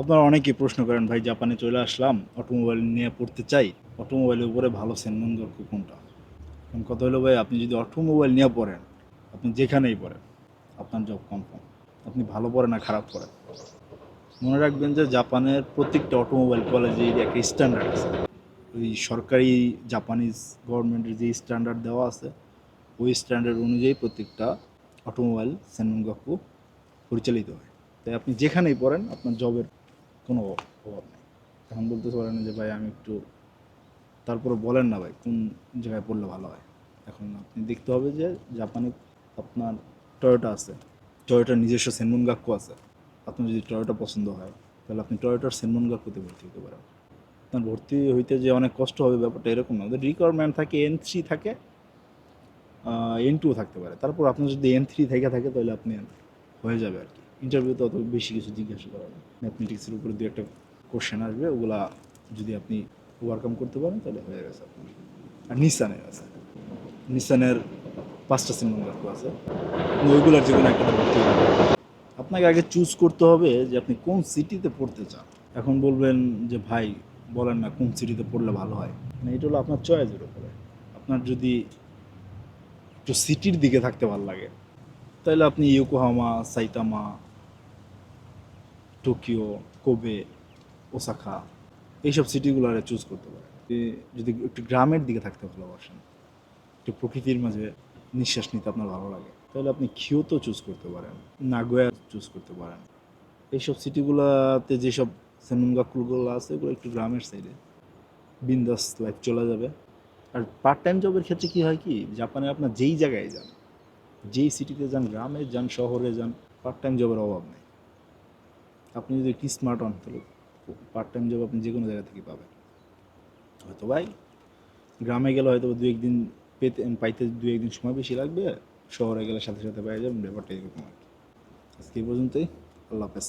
আপনারা অনেকেই প্রশ্ন করেন, ভাই, জাপানে চলে আসলাম, অটোমোবাইল নিয়ে পড়তে চাই, অটোমোবাইলের উপরে ভালো সেনমনগর্ক কোনটা? এখন কথা হলো, ভাই, আপনি যদি অটোমোবাইল নিয়ে পড়েন, আপনি যেখানেই পড়েন, আপনার জব কনফার্ম আপনি ভালো পড়েন না খারাপ পড়েন। মনে রাখবেন যে জাপানের প্রত্যেকটা অটোমোবাইল কলেজে একটা স্ট্যান্ডার্ড আছে। ওই সরকারি জাপানিজ গভর্নমেন্টের যে স্ট্যান্ডার্ড দেওয়া আছে, ওই স্ট্যান্ডার্ড অনুযায়ী প্রত্যেকটা অটোমোবাইল সেনমনগাকু পরিচালিত হয়। তাই আপনি যেখানেই পড়েন, আপনার জবের কোনো অভাব নেই। এখন বলতে পারেন যে, ভাই, আমি একটু তারপরে বলেন না, ভাই, কোন জায়গায় পড়লে ভালো হয়? এখন আপনি দেখতে হবে যে, জাপানে আপনার টয়োটা আছে। টয়োটার নিজস্ব সেনমনগাক্কু আছে। আপনার যদি টয়োটা পছন্দ হয়, তাহলে আপনি টয়োটার সেনমনগাক্কুতে ভর্তি হতে পারেন। আপনার ভর্তি হইতে যে অনেক কষ্ট হবে ব্যাপারটা এরকম না। ওদের রিকোয়ারমেন্ট থাকে এন থ্রি থাকে এন টু থাকতে পারে। তারপর আপনার যদি এন থ্রি থেকে থাকে, তাহলে আপনি হয়ে যাবে আর কি। ইন্টারভিউতে অত বেশি কিছু জিজ্ঞাসা করা হবে ম্যাথমেটিক্সের উপরে দু একটা কোশ্চেন আসবে, ওগুলা যদি আপনি ওভারকাম করতে পারেন, তাহলে হয়ে গেছে আর নিসানের আছে। নিসানের পাঁচটা সিনেমা আছে। ওইগুলোর যে কোনো একটা আপনাকে আগে চুজ করতে হবে যে আপনি কোন সিটিতে পড়তে চান। এখন বলবেন যে, ভাই, বলেন না কোন সিটিতে পড়লে ভালো হয়? মানে এটা হলো আপনার চয়েসের উপরে। আপনার যদি একটু সিটির দিকে থাকতে ভালো লাগে, তাহলে আপনি Yokohama Saitama Tokyo, Kobe, Osaka, এইসব সিটিগুলো চুজ করতে আপনি যদি একটু গ্রামের দিকে থাকতে ভালোবাসেন, একটু প্রকৃতির মাঝে নিঃশ্বাস নিতে আপনার ভালো লাগে, তাহলে আপনি কিয়োতো চুজ করতে পারেন নাগোয়া চুজ করতে পারেন। এইসব সিটিগুলোতে যেসব সেমনগাকুলগুলো আছে ওগুলো একটু গ্রামের সাইডে বিন্দাস লাইফ চলে যাবে। আর পার্ট টাইম জবের ক্ষেত্রে কী হয় কি, জাপানে আপনার যেই জায়গায় যান, যেই সিটিতে যান, গ্রামে যান, শহরে যান পার্ট টাইম জবের অভাব নেই। আপনি যদি একটি স্মার্ট হন তাহলে পার্ট টাইম জব আপনি যে কোনো জায়গা থেকে পাবেন। হয়তো ভাই গ্রামে গেলে হয়তো দু একদিন পেতে পাইতে দু একদিন সময় বেশি লাগবে শহরে গেলে সাথে সাথে পেয়ে যাবেন ব্যাপারটা এরকম আর কি। আজকে এই পর্যন্তই, আল্লাহ হাফেজ।